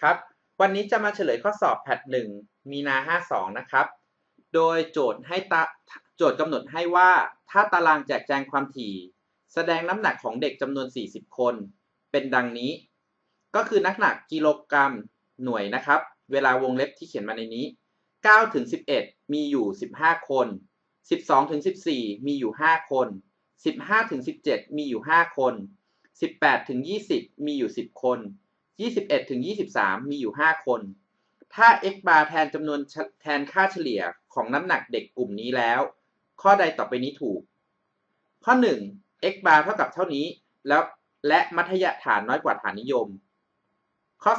ครับ วันนี้จะมาเฉลยข้อสอบแพทหนึ่งมีนา 52 นะครับ โดยโจทย์ให้ตาโจทย์กำหนดให้ว่าถ้าตารางแจกแจงความถี่ แสดงน้ำหนักของเด็กจำนวน 40 คน เป็นดังนี้ ก็คือนักหนักกิโลกรัมหน่วยนะครับ เวลาวงเล็บที่เขียนมาในนี้9ถึง11 มีอยู่ 15 คน 12ถึง14 มีอยู่ 5 คน 15ถึง17 มีอยู่ 5 คน 18ถึง20 มีอยู่ 10 คน 21 ถึง 23 มีอยู่ 5 คน ถ้า x bar แทนจำนวนแทนค่าเฉลี่ยของน้ำหนักเด็กกลุ่มนี้แล้ว ข้อใดต่อไปนี้ถูก ข้อ 1 x bar เท่ากับเท่านี้ แล้วและมัธยฐานน้อยกว่าฐานนิยม ข้อ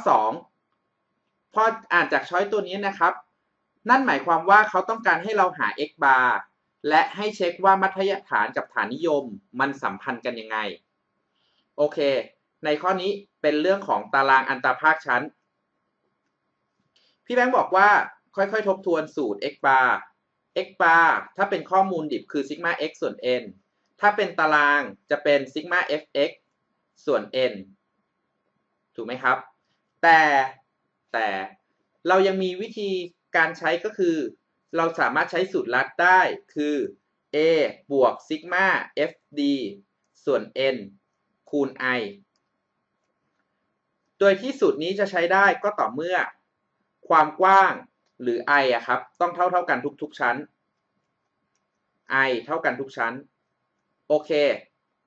2 พออ่านจากช้อยตัวนี้นะครับ นั่นหมายความว่าเขาต้องการให้เราหา x bar และให้เช็คว่ามัธยฐานกับฐานนิยมมันสัมพันธ์กันยังไง โอเค ในข้อนี้เป็นเรื่องของตารางอันตราภาคชั้น พี่แบงค์บอกว่าค่อยๆ ทบทวนสูตร x bar x bar ถ้าเป็นข้อมูลดิบคือซิกมา x ส่วน n ถ้าเป็นตารางจะเป็นซิกมา fx ส่วน n ถูกไหมครับ แต่แต่เรายังมีวิธีการใช้ก็คือ เราสามารถใช้สูตรลัดได้คือ a บวกซิกมา fd ส่วน n คูณ i โดยที่สูตรนี้จะใช้ได้ก็ต่อเมื่อความกว้างหรือ i อะครับ ต้องเท่าเท่ากันทุกๆชั้น i เท่ากันทุกชั้น โอเค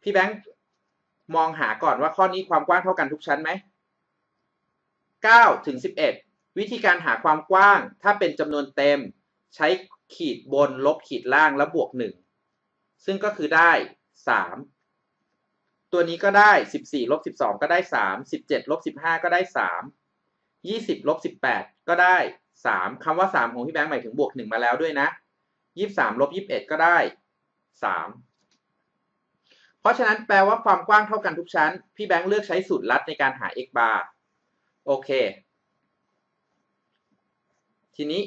พี่แบงค์มองหาก่อนว่าข้อนี้ความกว้างเท่ากันทุกชั้นไหม9ถึง11 วิธีการหาความกว้างถ้าเป็นจำนวนเต็ม ใช้ขีดบนลบขีดล่างแล้วบวก 1 ซึ่งก็คือได้ 3 ตัวนี้ก็ได้ 14ลบ12 ก็ได้ 3 17ลบ15 ก็ได้ 3 20ลบ18 ก็ได้ 3คำว่า 3 ของพี่แบงค์หมายถึงบวก 1 มาแล้วด้วยนะ 23ลบ21 ก็ได้ 3 เพราะฉะนั้นแปลว่าความกว้างเท่ากันทุกชั้น พี่แบงค์เลือกใช้สูตรลัดในการหา x bar โอเค ทีนี้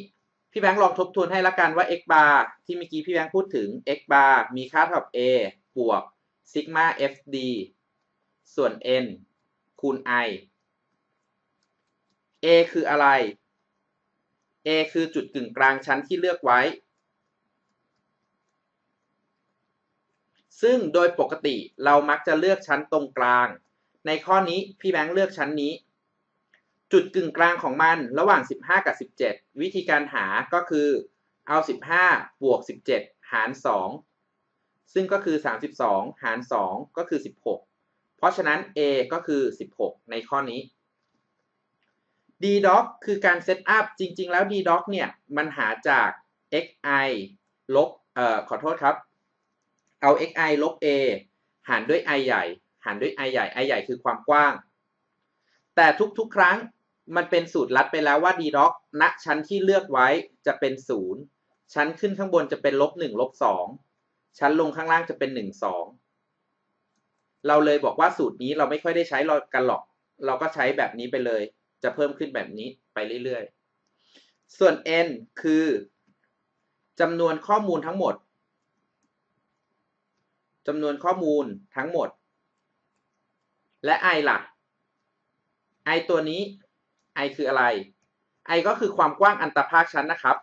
พี่แบงค์ลองทบทวนให้ละกันว่า x bar ที่เมื่อกี้พี่แบงค์พูดถึง x bar มีค่าเท่ากับ a บวก ซิกมา fd ส่วน n คูณ i a คืออะไร a คือจุดกึ่งกลางชั้นที่เลือกไว้ ซึ่งโดยปกติเรามักจะเลือกชั้นตรงกลาง ในข้อนี้พี่แบงค์เลือกชั้นนี้ จุดกึ่งกลางของมันระหว่าง 15 กับ 17 วิธีการหาก็คือเอา 15 บวก 17 หาร 2 ซึ่งก็คือ 32 หาร 2 ก็คือ 16 เพราะฉะนั้น a ก็คือ 16 ในข้อนี้ ddoc คือการเซตอัพจริง ๆ แล้ว ddoc เนี่ย มันหาจาก xi ลบเอ่อขอโทษครับ เอา xi ลบ a หารด้วย i ใหญ่ หารด้วย i ใหญ่ i ใหญ่คือความกว้าง แต่ทุกๆ ครั้งมันเป็นสูตรลัดไปแล้วว่า ddoc ณชั้นที่เลือกไว้จะเป็น 0 ชั้นขึ้นข้างบนจะเป็นลบ1ลบ2 ชั้นลงข้างล่างจะเป็น 1 2 เราเลยบอกว่าสูตรนี้เราไม่ค่อยได้ใช้กันหรอก เราก็ใช้แบบนี้ไปเลย จะเพิ่มขึ้นแบบนี้ไปเรื่อยๆ ส่วน n คือจำนวนข้อมูลทั้งหมดจำนวนข้อมูลทั้งหมด และ i ล่ะ i ตัวนี้ i คืออะไร i ก็คือความกว้างอันตรภาคชั้นนะครับ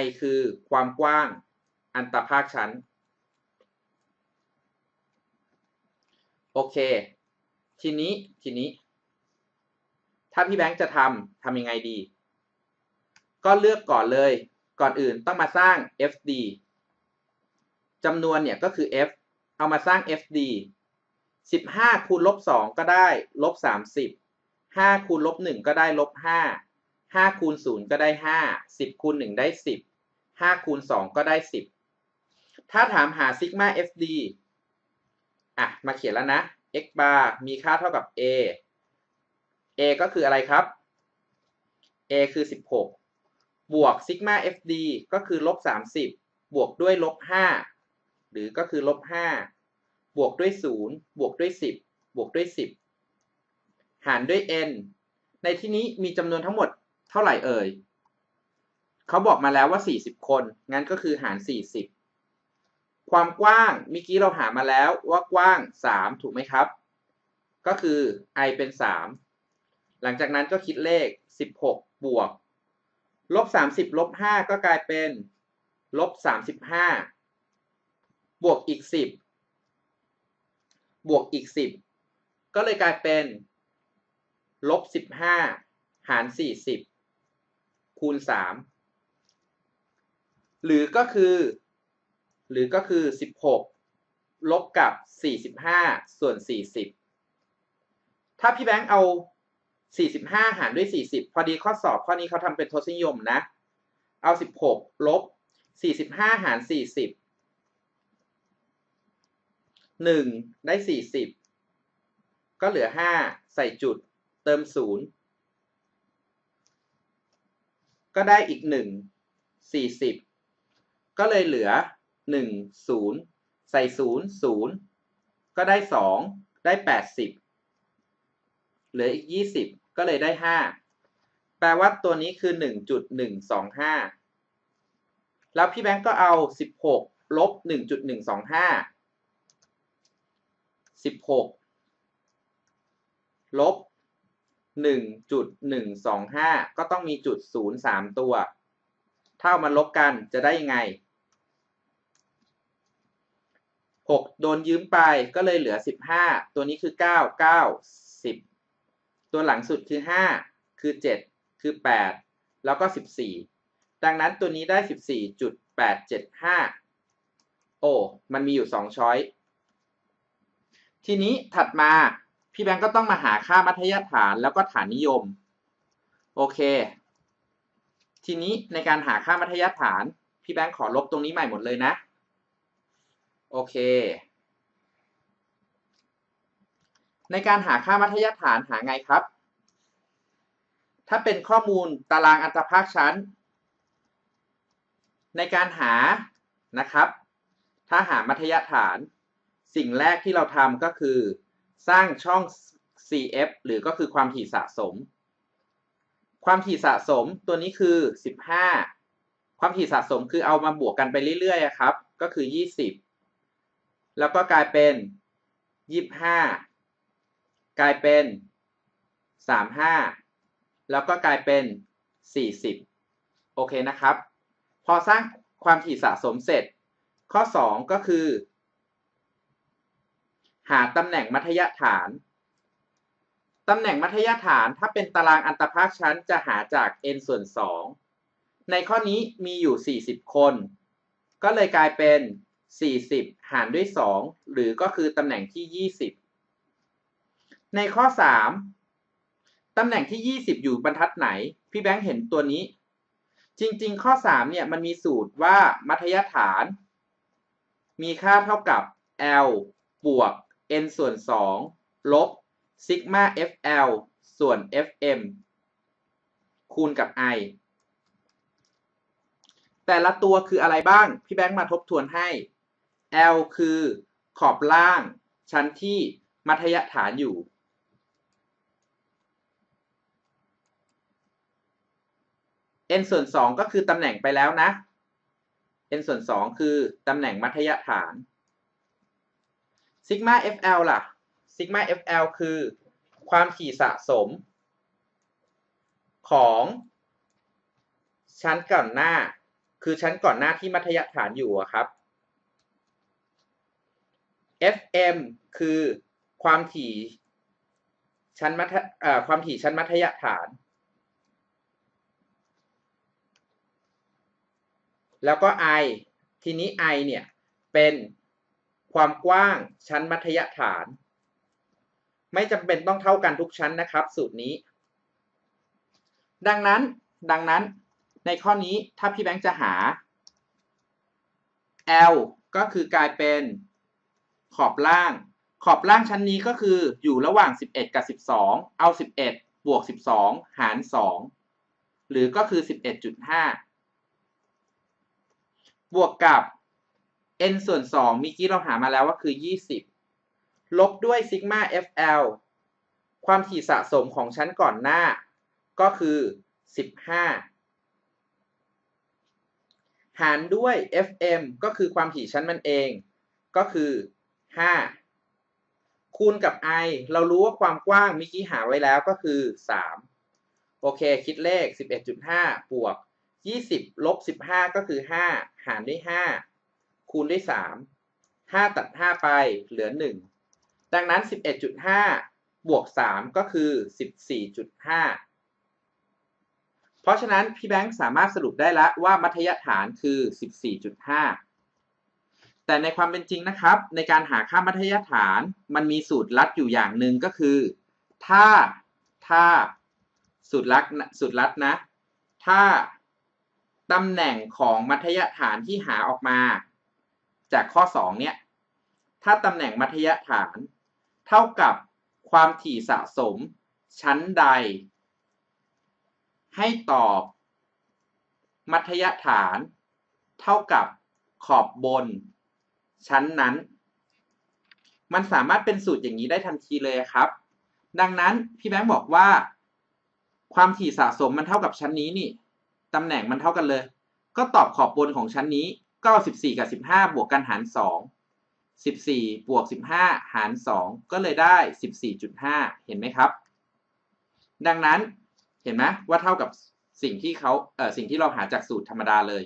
i คือความกว้าง อันตรภาคชั้น โอเค ทีนี้ทีนี้ ถ้าพี่แบงค์จะทำทำยังไงดี ก็เลือกก่อนเลย ก่อนอื่นต้องมาสร้าง fd จำนวนเนี่ยก็คือ f เอามาสร้าง fd 15 คูณลบ 2 ก็ได้ลบ 30 5 คูณลบ 1 ก็ได้ลบ 5 5 คูณ 0 ก็ได้ 5 10 คูณ 1 ได้ 10 5 คูณ 2 ก็ได้ 10 ถ้าถามหาซิกมา fd อะ มาเขียนแล้วนะ x bar มีค่าเท่ากับ a a ก็คืออะไรครับ a คือ 16 บวกซิกมา fd ก็คือลบ 30 บวกด้วยลบ 5 หรือก็คือลบ 5 บวกด้วย 0 บวกด้วย 10 บวกด้วย 10 หารด้วย n ในที่นี้มีจำนวนทั้งหมดเท่าไหร่เอ่ย เขาบอกมาแล้วว่า 40 คน งั้นก็คือหาร 40 ความกว้างเมื่อกี้เราหามาแล้วว่ากว้าง 3 ถูกไหมครับ ก็คือ i เป็น 3 หลังจากนั้นก็คิดเลข 16 บวกลบ 30ลบ5ก็กลายเป็นลบ 35 บวกอีก 10 บวกอีก 10 ก็เลยกลายเป็นลบ 15 หาร 40 คูณ 3 หรือก็คือ หรือก็คือ 16 ลบกับ 45 ส่วน 40 ถ้าพี่แบงค์เอา 45 หารด้วย 40 พอดีข้อสอบข้อนี้เขาทำเป็นทศนิยมนะ เอา 16 ลบ 45 หาร 40 1 ได้ 40 ก็เหลือ 5 ใส่จุดเติม 0 ก็ได้อีก 1 40 ก็เลยเหลือ 1 0 ใส่ 0 0 ก็ได้ 2 ได้ 80 เหลืออีก 20 ก็เลยได้ 5 แปลว่าตัวนี้คือ 1.125 แล้วพี่แบงก์ก็เอา 16 ลบ 1.125 16 ลบ 1.125 ก็ต้องมีจุด 0 3 ตัว ถ้าเอามาลบกันจะได้ยังไง 6 โดนยืมไปก็เลยเหลือ 15 ตัวนี้คือ 9 9 10 ตัวหลังสุดคือ 5 คือ 7 คือ 8 แล้วก็ 14 ดังนั้นตัวนี้ได้ 14.875 โอ้ มันมีอยู่ 2 ช้อย ทีนี้ถัดมาพี่แบงก์ก็ต้องมาหาค่ามัธยฐานแล้วก็ฐานนิยม โอเค ทีนี้ในการหาค่ามัธยฐาน พี่แบงก์ขอลบตรงนี้ใหม่หมดเลยนะ โอเค ในการหาค่ามัธยฐานหาไงครับ ถ้าเป็นข้อมูลตารางอัตภาคชั้น ในการหานะครับ ถ้าหามัธยฐาน สิ่งแรกที่เราทำก็คือ สร้างช่อง CF หรือก็คือความถี่สะสม ความถี่สะสมตัวนี้คือ 15 ความถี่สะสมคือเอามาบวกกันไปเรื่อยๆครับ ก็คือ 20 แล้วก็กลายเป็น 25 กลายเป็น 35 แล้วก็กลายเป็น 40 โอเคนะครับ พอสร้างความถี่สะสมเสร็จ ข้อ 2 ก็คือ หาตำแหน่งมัธยฐาน ตำแหน่งมัธยฐานถ้าเป็นตารางอันตภาคชั้นจะหาจาก n ส่วน 2 ในข้อนี้มีอยู่ 40 คน ก็เลยกลายเป็น 40 หารด้วย 2 หรือก็คือตำแหน่งที่ 20 ในข้อ 3 ตำแหน่งที่ 20 อยู่บรรทัดไหน พี่แบงค์เห็นตัวนี้ จริงๆ ข้อ 3 เนี่ยมันมีสูตรว่ามัธยฐาน มีค่าเท่ากับ L บวก n ส่วน 2 ลบซิกมา FL ส่วน FM คูณกับ I แต่ละตัวคืออะไรบ้าง พี่แบงค์มาทบทวนให้ L คือขอบล่างชั้นที่มัธยฐานอยู่ n ส่วน 2 ก็คือตำแหน่งไปแล้วนะ n ส่วน 2 คือตำแหน่งมัธยฐานซิกมา FL ล่ะซิกมา FL คือความถี่สะสม ของชั้นก่อนหน้า คือชั้นก่อนหน้าที่มัธยฐานอยู่อะครับ FM คือความถี่ชั้นมัธความถี่ชั้นมัธยฐาน แล้วก็ I ทีนี้ I เนี่ย เป็นความกว้างชั้นมัธยฐาน ไม่จำเป็นต้องเท่ากันทุกชั้นนะครับ สูตรนี้ ดังนั้นดังนั้นในข้อนี้ถ้าพี่แบงค์จะหา L ก็คือกลายเป็น ขอบล่าง ขอบล่างชั้นนี้ก็คืออยู่ระหว่าง 11 กับ 12 เอา 11 บวก 12 หาร 2 หรือก็คือ 11.5 บวกกับ n ส่วน2มีกี้เราหามาแล้วว่าคือ 20 ลบด้วยซิกมา FL ความถี่สะสมของชั้นก่อนหน้า ก็คือ 15 หารด้วย FM ก็คือความถี่ชั้นมันเอง ก็คือ 5 คูณกับ i เรารู้ว่าความกว้างเมื่อกี้หาไว้แล้วก็คือ 3 โอเค คิดเลข 11.5 บวก 20 ลบ 15 ก็คือ 5 หารด้วย 5 คูณด้วย 3 5 ตัด 5 ไปเหลือ 1 ดังนั้น 11.5 บวก 3 ก็คือ 14.5 เพราะฉะนั้นพี่แบงค์สามารถสรุปได้แล้วว่ามัธยฐานคือ 14.5 แต่ในความเป็นจริงนะครับ ในการหาค่ามัธยฐานมันมีสูตรลัดอยู่อย่างหนึ่งก็คือ ถ้าถ้าสูตรลัดสูตรลัดนะ ถ้าตำแหน่งของมัธยฐานที่หาออกมา จากข้อ 2 เนี่ย ถ้าตำแหน่งมัธยฐาน เท่ากับความถี่สะสมชั้นใด ให้ตอบ มัธยฐาน เท่ากับขอบบน ชั้นนั้น มันสามารถเป็นสูตรอย่างนี้ได้ทันทีเลยครับ ดังนั้นพี่แบงค์บอกว่า ความถี่สะสมมันเท่ากับชั้นนี้นี่ตำแหน่งมันเท่ากันเลย ก็ตอบขอบบนของชั้นนี้ก็14 กับ 15 บวกกันหาร 2 14 บวก 15 หาร 2 ก็เลยได้ 14.5 เห็นไหมครับ ดังนั้นเห็นไหมว่าเท่ากับสิ่งที่เขาเอ่อสิ่งที่เราหาจากสูตรธรรมดาเลย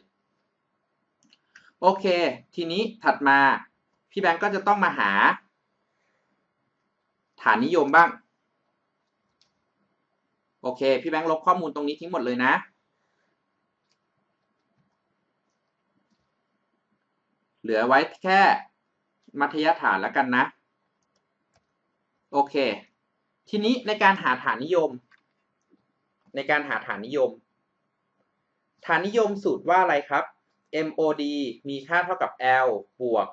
โอเค ทีนี้ถัดมา พี่แบงก์ก็จะต้องมาหา ฐานนิยมบ้าง โอเค พี่แบงค์ลบข้อมูลตรงนี้ทิ้งหมดเลยนะ เหลือไว้แค่มัธยฐานแล้วกันนะ โอเค ทีนี้ในการหาฐานนิยม ในการหาฐานนิยม ฐานนิยมสูตรว่าอะไรครับ MOD มีค่าเท่ากับ L บวก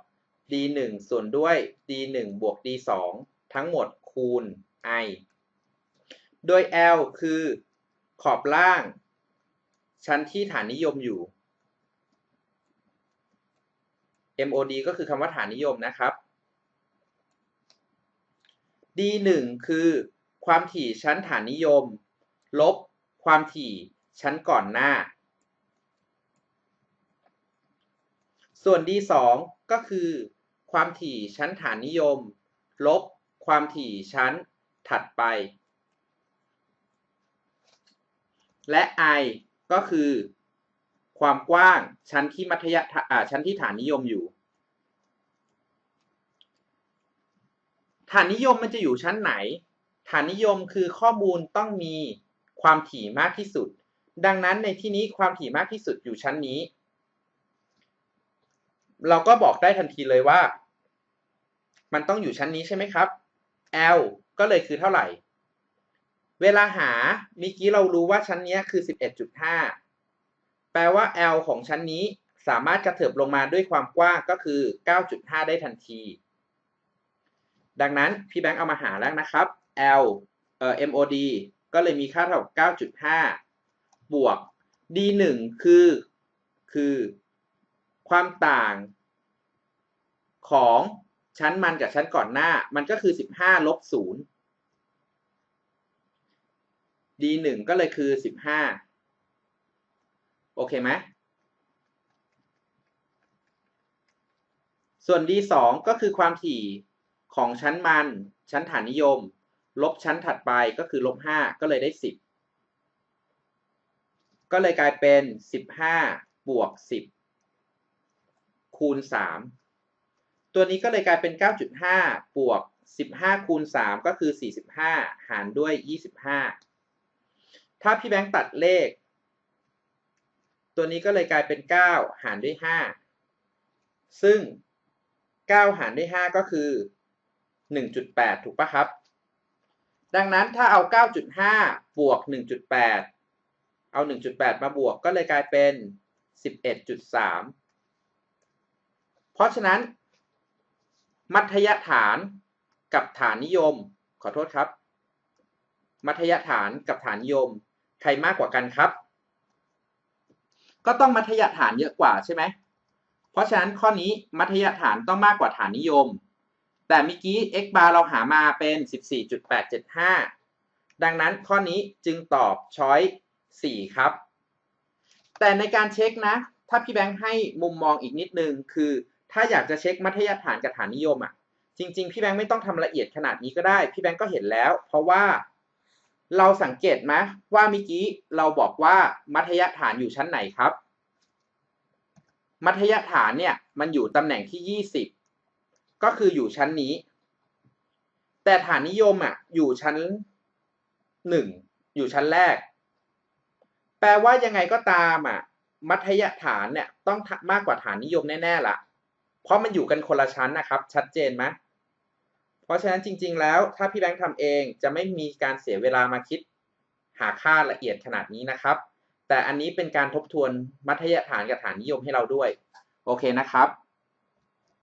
D 1 ส่วนด้วย D 1 บวก D 2 ทั้งหมดคูณ I โดย L คือขอบล่าง ชั้นที่ฐานนิยมอยู่ MOD ก็คือคำว่าฐานนิยมนะครับ D 1 คือความถี่ชั้นฐานนิยม ลบความถี่ชั้นก่อนหน้า ส่วน D 2ก็คือ ความถี่ชั้นฐานนิยม ลบ ความถี่ชั้นถัดไป และ I ก็คือ ความกว้างชั้นที่มัธยชั้นที่ฐานนิยมอยู่ ฐานนิยมมันจะอยู่ชั้นไหน ฐานนิยมคือข้อมูลต้องมีความถี่มากที่สุด ดังนั้นในที่นี้ความถี่มากที่สุดอยู่ชั้นนี้ เราก็บอกได้ทันทีเลยว่า มันต้องอยู่ชั้นนี้ใช่ไหมครับ L ก็เลยคือเท่าไหร่ เวลาหาเมื่อกี้เรารู้ว่าชั้นนี้คือ 11.5 แปลว่า L ของชั้นนี้สามารถกระเถิบลงมาด้วยความกว้างก็คือ 9.5 ได้ทันที ดังนั้นพี่แบงค์เอามาหาแล้วนะครับ L เอ่อ MOD ก็เลยมีค่าเท่ากับ 9.5 บวก D 1 คือคือ ความต่างของชั้นมันกับชั้นก่อนหน้า มันก็คือ 15ลบ0 D 1 ก็เลยคือ 15 โอเคไหมส่วน D 2 ก็คือความถี่ของชั้นมัน ชั้นฐานนิยม ลบชั้นถัดไปก็คือลบ5ก็เลยได้ 10 ก็เลยกลายเป็น 15 บวก 10 คูณ 3 ตัวนี้ก็เลยกลายเป็น 9.5 บวก 15 คูณ 3 ก็คือ 45 หารด้วย 25 ถ้าพี่แบงค์ตัดเลข ตัวนี้ก็เลยกลายเป็น 9 หารด้วย 5 ซึ่ง 9 หารด้วย 5 ก็คือ 1.8 ถูกปะครับ ดังนั้นถ้าเอา 9.5 บวก 1.8 เอา 1.8 มาบวกก็เลยกลายเป็น 11.3 เพราะฉะนั้น มัธยฐานกับฐานนิยม ขอโทษครับ มัธยฐานกับฐานนิยม ใครมากกว่ากันครับ ก็ต้องมัธยฐานเยอะกว่าใช่ไหมเพราะฉะนั้นข้อนี้มัธยฐานต้องมากกว่าฐานนิยม แต่เมื่อกี้ x bar เราหามาเป็น 14.875 ดังนั้นข้อนี้จึงตอบช้อย4ครับ แต่ในการเช็คนะ ถ้าพี่แบงค์ให้มุมมองอีกนิดนึงคือ ถ้าอยากจะเช็คมัธยฐานกับฐานนิยมอะ จริง ๆ พี่แบงค์ไม่ต้องทำละเอียดขนาดนี้ก็ได้ พี่แบงค์ก็เห็นแล้ว เพราะว่าเราสังเกตไหมว่าเมื่อกี้เราบอกว่ามัธยฐานอยู่ชั้นไหนครับ มัธยฐานเนี่ยมันอยู่ตำแหน่งที่ยี่สิบก็คืออยู่ชั้นนี้ แต่ฐานนิยมอะอยู่ชั้นหนึ่งอยู่ชั้นแรก แปลว่ายังไงก็ตามอะมัธยฐานเนี่ยต้องมากกว่าฐานนิยมแน่ๆละ เพราะมันอยู่กันคนละชั้นนะครับ ชัดเจนไหมเพราะฉะนั้นจริง ๆ แล้วถ้าพี่แบงค์ทำเองจะไม่มีการเสียเวลามาคิด หาค่าละเอียดขนาดนี้นะครับ แต่อันนี้เป็นการทบทวนมัธยฐานกับฐานนิยมให้เราด้วย โอเคนะครับ